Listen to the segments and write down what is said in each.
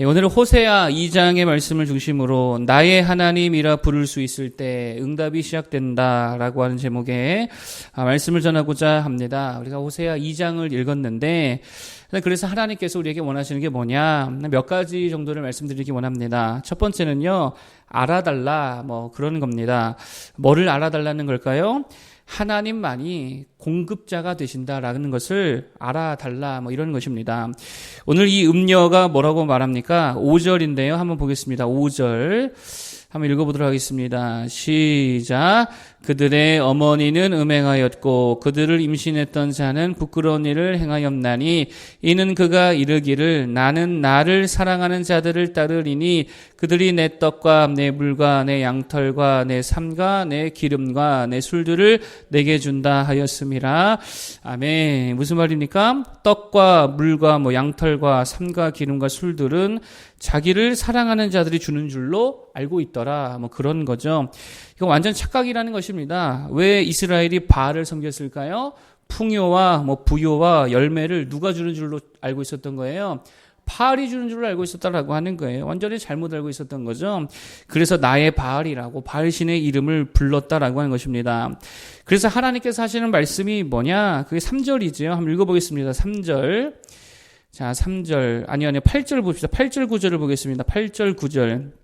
예, 오늘은 호세아 2장의 말씀을 중심으로 나의 하나님이라 부를 수 있을 때 응답이 시작된다라고 하는 제목의 아, 말씀을 전하고자 합니다. 우리가 호세아 2장을 읽었는데 그래서 하나님께서 우리에게 원하시는 게 뭐냐 몇 가지 정도를 말씀드리기 원합니다. 첫 번째는요 알아달라 뭐 그런 겁니다. 뭐를 알아달라는 걸까요? 하나님만이 공급자가 되신다라는 것을 알아달라 뭐 이런 것입니다. 오늘 이 음녀가 뭐라고 말합니까? 5절인데요. 한번 보겠습니다. 5절. 한번 읽어보도록 하겠습니다. 시작. 그들의 어머니는 음행하였고 그들을 임신했던 자는 부끄러운 일을 행하였나니 이는 그가 이르기를 나는 나를 사랑하는 자들을 따르리니 그들이 내 떡과 내 물과 내 양털과 내 삶과 내 기름과 내 술들을 내게 준다 하였음이라. 아멘. 무슨 말입니까? 떡과 물과 뭐 양털과 삶과 기름과 술들은 자기를 사랑하는 자들이 주는 줄로 알고 있더라. 뭐 그런 거죠. 이거 완전 착각이라는 것입니다. 왜 이스라엘이 바알을 섬겼을까요? 풍요와 뭐 부요와 열매를 누가 주는 줄로 알고 있었던 거예요. 바알이 주는 줄로 알고 있었다라고 하는 거예요. 완전히 잘못 알고 있었던 거죠. 그래서 나의 바알이라고 바알 신의 이름을 불렀다라고 하는 것입니다. 그래서 하나님께서 하시는 말씀이 뭐냐? 그게 3절이죠. 한번 읽어보겠습니다. 3절. 자, 3절. 아니, 아니, 8절 봅시다. 8절, 9절을 보겠습니다. 8절, 9절.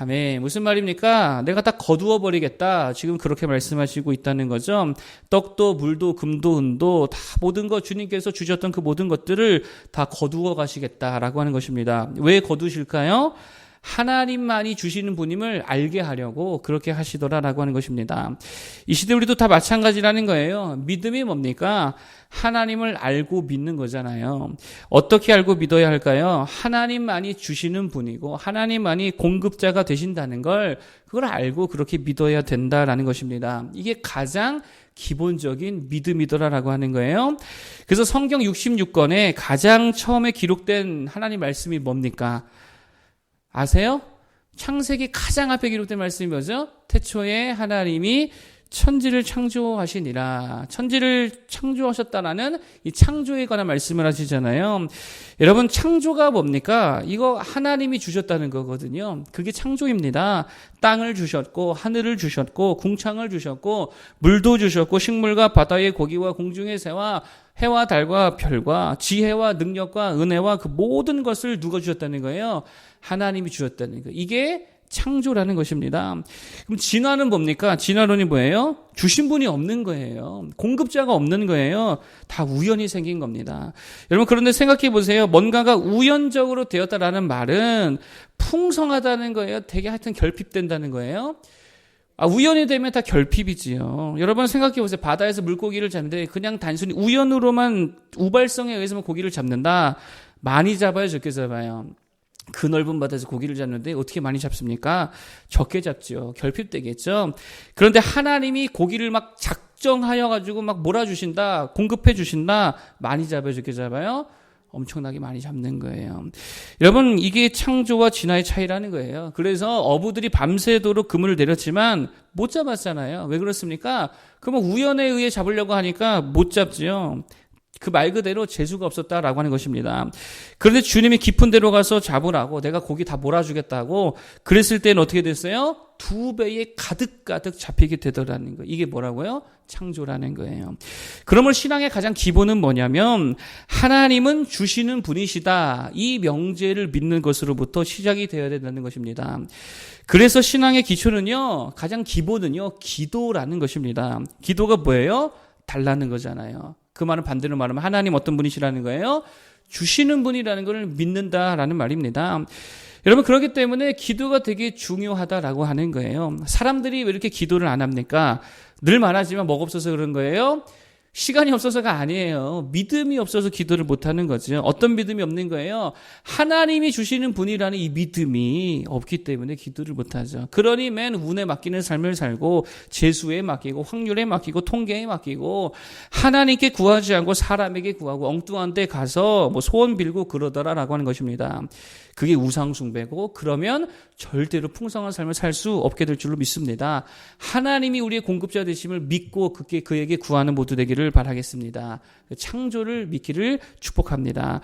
아멘. 무슨 말입니까? 내가 다 거두어 버리겠다. 지금 그렇게 말씀하시고 있다는 거죠. 떡도 물도 금도 은도 다 모든 것 주님께서 주셨던 그 모든 것들을 다 거두어 가시겠다라고 하는 것입니다. 왜 거두실까요? 하나님만이 주시는 분임을 알게 하려고 그렇게 하시더라라고 하는 것입니다. 이 시대 우리도 다 마찬가지라는 거예요. 믿음이 뭡니까? 하나님을 알고 믿는 거잖아요. 어떻게 알고 믿어야 할까요? 하나님만이 주시는 분이고 하나님만이 공급자가 되신다는 걸 그걸 알고 그렇게 믿어야 된다라는 것입니다. 이게 가장 기본적인 믿음이더라라고 하는 거예요. 그래서 성경 66권에 가장 처음에 기록된 하나님 말씀이 뭡니까? 아세요? 창세기 가장 앞에 기록된 말씀이 뭐죠? 태초에 하나님이 천지를 창조하시니라. 천지를 창조하셨다라는 이 창조에 관한 말씀을 하시잖아요. 여러분, 창조가 뭡니까? 이거 하나님이 주셨다는 거거든요. 그게 창조입니다. 땅을 주셨고, 하늘을 주셨고, 궁창을 주셨고, 물도 주셨고, 식물과 바다의 고기와 공중의 새와 해와 달과 별과 지혜와 능력과 은혜와 그 모든 것을 누가 주셨다는 거예요? 하나님이 주셨다는 거. 이게 창조라는 것입니다. 그럼 진화는 뭡니까? 진화론이 뭐예요? 주신 분이 없는 거예요. 공급자가 없는 거예요. 다 우연히 생긴 겁니다. 여러분 그런데 생각해 보세요. 뭔가가 우연적으로 되었다라는 말은 풍성하다는 거예요. 되게 하여튼 결핍된다는 거예요. 아, 우연이 되면 다 결핍이지요. 여러분 생각해 보세요. 바다에서 물고기를 잡는데 그냥 단순히 우연으로만 우발성에 의해서만 고기를 잡는다. 많이 잡아요, 적게 잡아요. 그 넓은 바다에서 고기를 잡는데 어떻게 많이 잡습니까? 적게 잡죠. 결핍되겠죠. 그런데 하나님이 고기를 막 작정하여 가지고 막 몰아주신다, 공급해 주신다, 많이 잡아요, 적게 잡아요. 엄청나게 많이 잡는 거예요. 여러분, 이게 창조와 진화의 차이라는 거예요. 그래서 어부들이 밤새도록 그물을 내렸지만 못 잡았잖아요. 왜 그렇습니까? 그러면 우연에 의해 잡으려고 하니까 못 잡지요. 그 말 그대로 재수가 없었다라고 하는 것입니다. 그런데 주님이 깊은 데로 가서 잡으라고 내가 고기 다 몰아주겠다고 그랬을 때는 어떻게 됐어요? 두 배에 가득가득 잡히게 되더라는 거예요. 이게 뭐라고요? 창조라는 거예요. 그러면 신앙의 가장 기본은 뭐냐면 하나님은 주시는 분이시다. 이 명제를 믿는 것으로부터 시작이 되어야 된다는 것입니다. 그래서 신앙의 기초는요. 가장 기본은요. 기도라는 것입니다. 기도가 뭐예요? 달라는 거잖아요. 그 말은 반대로 말하면 하나님 어떤 분이시라는 거예요? 주시는 분이라는 것을 믿는다라는 말입니다. 여러분 그렇기 때문에 기도가 되게 중요하다라고 하는 거예요. 사람들이 왜 이렇게 기도를 안 합니까? 늘 말하지만 뭐가 없어서 그런 거예요? 시간이 없어서가 아니에요. 믿음이 없어서 기도를 못하는 거죠. 어떤 믿음이 없는 거예요? 하나님이 주시는 분이라는 이 믿음이 없기 때문에 기도를 못하죠. 그러니 맨 운에 맡기는 삶을 살고 재수에 맡기고 확률에 맡기고 통계에 맡기고 하나님께 구하지 않고 사람에게 구하고 엉뚱한 데 가서 뭐 소원 빌고 그러더라라고 하는 것입니다. 그게 우상숭배고 그러면 절대로 풍성한 삶을 살 수 없게 될 줄로 믿습니다. 하나님이 우리의 공급자 되심을 믿고 그게 그에게 구하는 모두 되기를 바라겠습니다. 창조를 믿기를 축복합니다.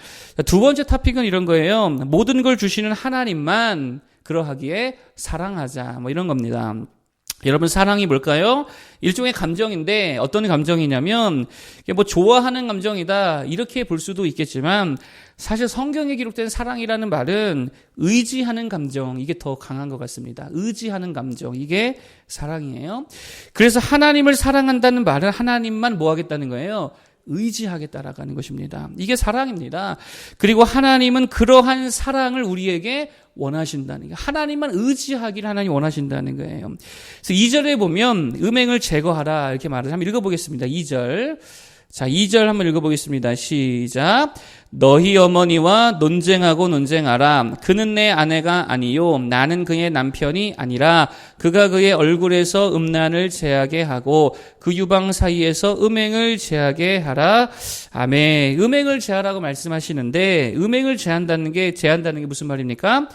두 번째 토픽은 이런 거예요. 모든 걸 주시는 하나님만 그러하기에 사랑하자. 뭐 이런 겁니다. 여러분 사랑이 뭘까요? 일종의 감정인데 어떤 감정이냐면 뭐 좋아하는 감정이다 이렇게 볼 수도 있겠지만 사실 성경에 기록된 사랑이라는 말은 의지하는 감정 이게 더 강한 것 같습니다. 의지하는 감정 이게 사랑이에요. 그래서 하나님을 사랑한다는 말은 하나님만 뭐 하겠다는 거예요? 의지하겠다라고 하는 것입니다. 이게 사랑입니다. 그리고 하나님은 그러한 사랑을 우리에게 원하신다는 게 하나님만 의지하기를 하나님 원하신다는 거예요. 그래서 2절에 보면 음행을 제거하라 이렇게 말을 한번 읽어보겠습니다. 2절. 자, 2절 한번 읽어보겠습니다. 시작. 너희 어머니와 논쟁하고 논쟁하라. 그는 내 아내가 아니요. 나는 그의 남편이 아니라 그가 그의 얼굴에서 음란을 제하게 하고 그 유방 사이에서 음행을 제하게 하라. 아멘. 음행을 제하라고 말씀하시는데 음행을 제한다는 게 제한다는 게 무슨 말입니까?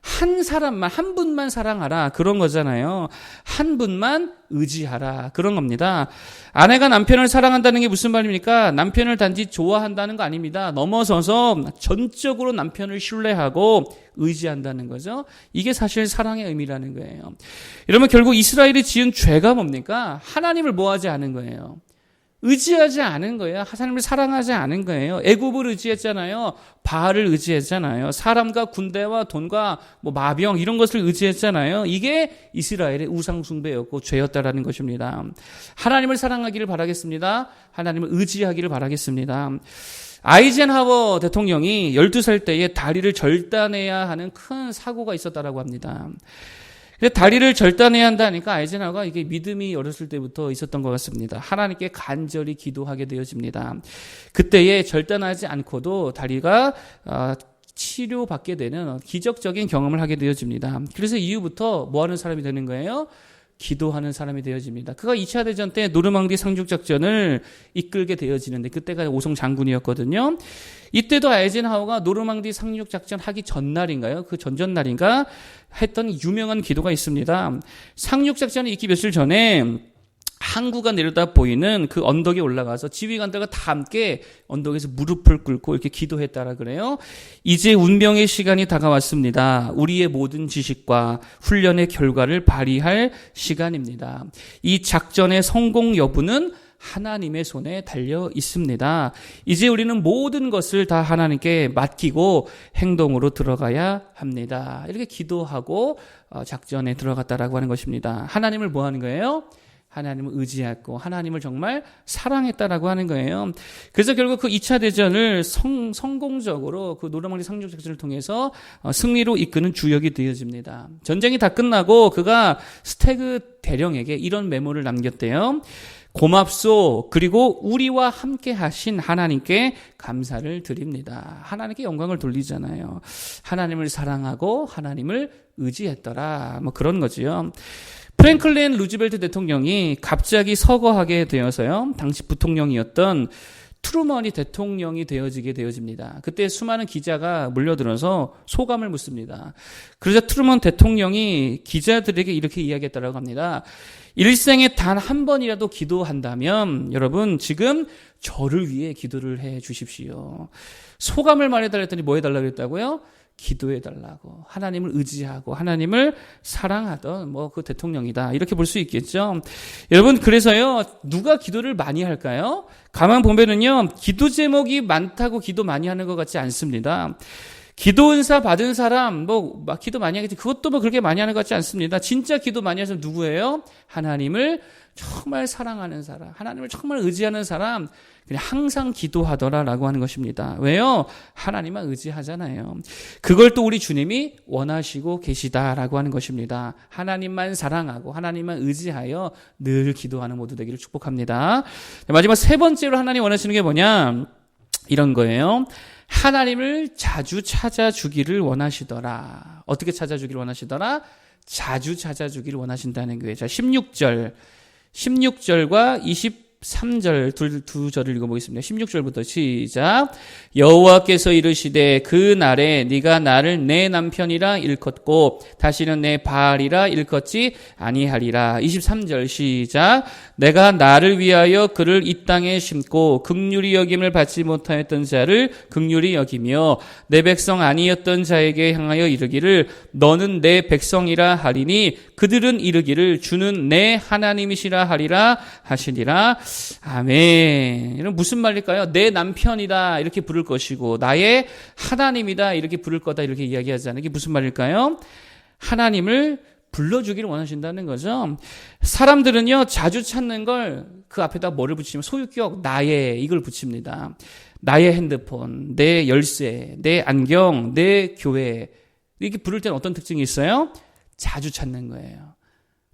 한 사람만, 한 분만 사랑하라. 그런 거잖아요. 한 분만 의지하라. 그런 겁니다. 아내가 남편을 사랑한다는 게 무슨 말입니까? 남편을 단지 좋아한다는 거 아닙니다. 넘어서서 전적으로 남편을 신뢰하고 의지한다는 거죠. 이게 사실 사랑의 의미라는 거예요. 이러면 결국 이스라엘이 지은 죄가 뭡니까? 하나님을 모하지 않은 거예요. 의지하지 않은 거예요. 하나님을 사랑하지 않은 거예요. 애굽을 의지했잖아요. 바알을 의지했잖아요. 사람과 군대와 돈과 뭐 마병 이런 것을 의지했잖아요. 이게 이스라엘의 우상 숭배였고 죄였다라는 것입니다. 하나님을 사랑하기를 바라겠습니다. 하나님을 의지하기를 바라겠습니다. 아이젠하워 대통령이 12살 때에 다리를 절단해야 하는 큰 사고가 있었다라고 합니다. 다리를 절단해야 한다니까 아이젠하워가 이게 믿음이 어렸을 때부터 있었던 것 같습니다. 하나님께 간절히 기도하게 되어집니다. 그때에 절단하지 않고도 다리가 어, 치료받게 되는 기적적인 경험을 하게 되어집니다. 그래서 이후부터 뭐 하는 사람이 되는 거예요? 기도하는 사람이 되어집니다. 그가 2차 대전 때 노르망디 상륙 작전을 이끌게 되어지는데 그때가 오성 장군이었거든요. 이때도 아이젠하워가 노르망디 상륙 작전 하기 전날인가요? 그 전전날인가 했던 유명한 기도가 있습니다. 상륙 작전이 있기 며칠 전에 항구가 내려다 보이는 그 언덕에 올라가서 지휘관들과 다 함께 언덕에서 무릎을 꿇고 이렇게 기도했다라 그래요. 이제 운명의 시간이 다가왔습니다. 우리의 모든 지식과 훈련의 결과를 발휘할 시간입니다. 이 작전의 성공 여부는 하나님의 손에 달려 있습니다. 이제 우리는 모든 것을 다 하나님께 맡기고 행동으로 들어가야 합니다. 이렇게 기도하고 어, 작전에 들어갔다라고 하는 것입니다. 하나님을 뭐 하는 거예요? 하나님을 의지했고 하나님을 정말 사랑했다라고 하는 거예요. 그래서 결국 그 2차 대전을 성, 성공적으로 그 노르망디 상륙 작전을 통해서 어, 승리로 이끄는 주역이 되어집니다. 전쟁이 다 끝나고 그가 스테그 대령에게 이런 메모를 남겼대요. 고맙소. 그리고 우리와 함께 하신 하나님께 감사를 드립니다. 하나님께 영광을 돌리잖아요. 하나님을 사랑하고 하나님을 의지했더라. 뭐 그런 거지요. 프랭클린 루즈벨트 대통령이 갑자기 서거하게 되어서요. 당시 부통령이었던 트루먼이 대통령이 되어지게 되어집니다. 그때 수많은 기자가 몰려들어서 소감을 묻습니다. 그러자 트루먼 대통령이 기자들에게 이렇게 이야기했다고 합니다. 일생에 단 한 번이라도 기도한다면 여러분 지금 저를 위해 기도를 해 주십시오. 소감을 말해달랬더니 뭐 해달라고 했다고요? 기도해 달라고 하나님을 의지하고 하나님을 사랑하던 뭐 그 대통령이다 이렇게 볼 수 있겠죠. 여러분 그래서요 누가 기도를 많이 할까요? 가만 보면은요 기도 제목이 많다고 기도 많이 하는 것 같지 않습니다. 기도 은사 받은 사람, 뭐, 막 기도 많이 하겠지. 그것도 뭐 그렇게 많이 하는 것 같지 않습니다. 진짜 기도 많이 하는 사람 누구예요? 하나님을 정말 사랑하는 사람, 하나님을 정말 의지하는 사람, 그냥 항상 기도하더라라고 하는 것입니다. 왜요? 하나님만 의지하잖아요. 그걸 또 우리 주님이 원하시고 계시다라고 하는 것입니다. 하나님만 사랑하고 하나님만 의지하여 늘 기도하는 모두 되기를 축복합니다. 마지막 세 번째로 하나님 원하시는 게 뭐냐? 이런 거예요. 하나님을 자주 찾아주기를 원하시더라. 어떻게 찾아주기를 원하시더라? 자주 찾아주기를 원하신다는 거예요. 자, 16절. 16절과 23절 두, 두 절을 읽어보겠습니다. 16절부터 시작. 여호와께서 이르시되 그 날에 네가 나를 내 남편이라 일컫고 다시는 내 바알이라 일컫지 아니하리라. 23절 시작. 내가 나를 위하여 그를 이 땅에 심고 극률이 여김을 받지 못하였던 자를 극률이 여기며 내 백성 아니었던 자에게 향하여 이르기를 너는 내 백성이라 하리니 그들은 이르기를 주는 내 하나님이시라 하리라 하시니라. 아멘. 이런 무슨 말일까요? 내 남편이다 이렇게 부를 것이고 나의 하나님이다 이렇게 부를 거다 이렇게 이야기하잖아요. 이게 무슨 말일까요? 하나님을 불러주기를 원하신다는 거죠. 사람들은요, 자주 찾는 걸 그 앞에다 뭐를 붙이면 소유격 나의 이걸 붙입니다. 나의 핸드폰, 내 열쇠, 내 안경, 내 교회. 이렇게 부를 때는 어떤 특징이 있어요? 자주 찾는 거예요.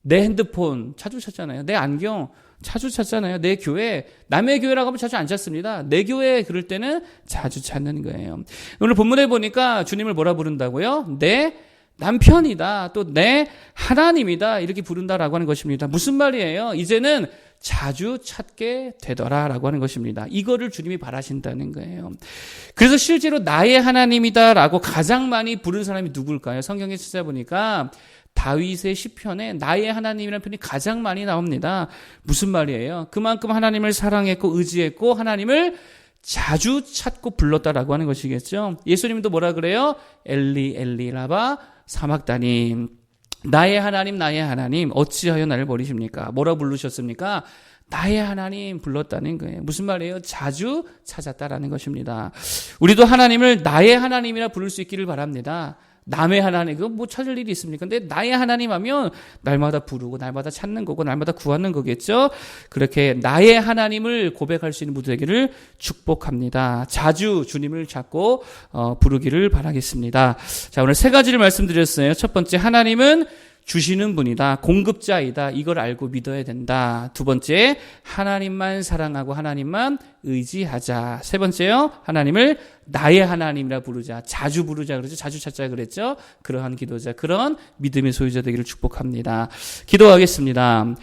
내 핸드폰 자주 찾잖아요. 내 안경 자주 찾잖아요. 내 교회 남의 교회라고 하면 자주 안 찾습니다. 내 교회 그럴 때는 자주 찾는 거예요. 오늘 본문에 보니까 주님을 뭐라 부른다고요? 내 남편이다. 또 내 하나님이다. 이렇게 부른다라고 하는 것입니다. 무슨 말이에요? 이제는 자주 찾게 되더라라고 하는 것입니다. 이거를 주님이 바라신다는 거예요. 그래서 실제로 나의 하나님이다라고 가장 많이 부른 사람이 누굴까요? 성경에 찾아보니까 다윗의 시편에 나의 하나님이라는 편이 가장 많이 나옵니다. 무슨 말이에요? 그만큼 하나님을 사랑했고 의지했고 하나님을 자주 찾고 불렀다라고 하는 것이겠죠. 예수님도 뭐라 그래요? 엘리 엘리 라바 사막다님. 나의 하나님 나의 하나님 어찌하여 나를 버리십니까? 뭐라 부르셨습니까? 나의 하나님 불렀다는 거예요. 무슨 말이에요? 자주 찾았다라는 것입니다. 우리도 하나님을 나의 하나님이라 부를 수 있기를 바랍니다. 남의 하나님, 그거 뭐 찾을 일이 있습니까? 근데 나의 하나님 하면 날마다 부르고, 날마다 찾는 거고, 날마다 구하는 거겠죠? 그렇게 나의 하나님을 고백할 수 있는 무대기를 축복합니다. 자주 주님을 찾고, 어, 부르기를 바라겠습니다. 자, 오늘 세 가지를 말씀드렸어요. 첫 번째, 하나님은 주시는 분이다. 공급자이다. 이걸 알고 믿어야 된다. 두 번째, 하나님만 사랑하고 하나님만 의지하자. 세 번째요, 하나님을 나의 하나님이라 부르자. 자주 부르자 그러죠. 자주 찾자 그랬죠. 그러한 기도자, 그런 믿음의 소유자 되기를 축복합니다. 기도하겠습니다.